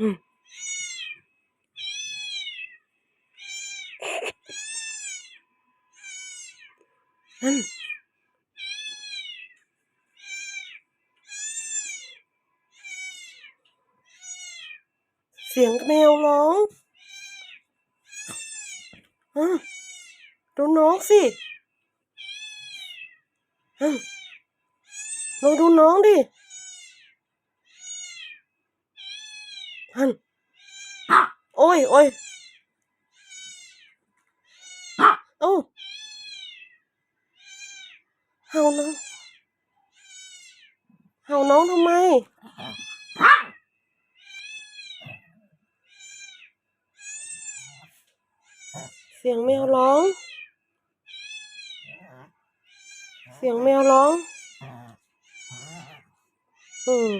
นั่นเสียงแมวร้องอะดูน้องสิอะลองดูน้องดิ ฮันโอ้ยโอ้ยโอ้เห่าน้องเห่าน้องทำไมเสียงแมวร้อง เสียงแมวร้อง อืม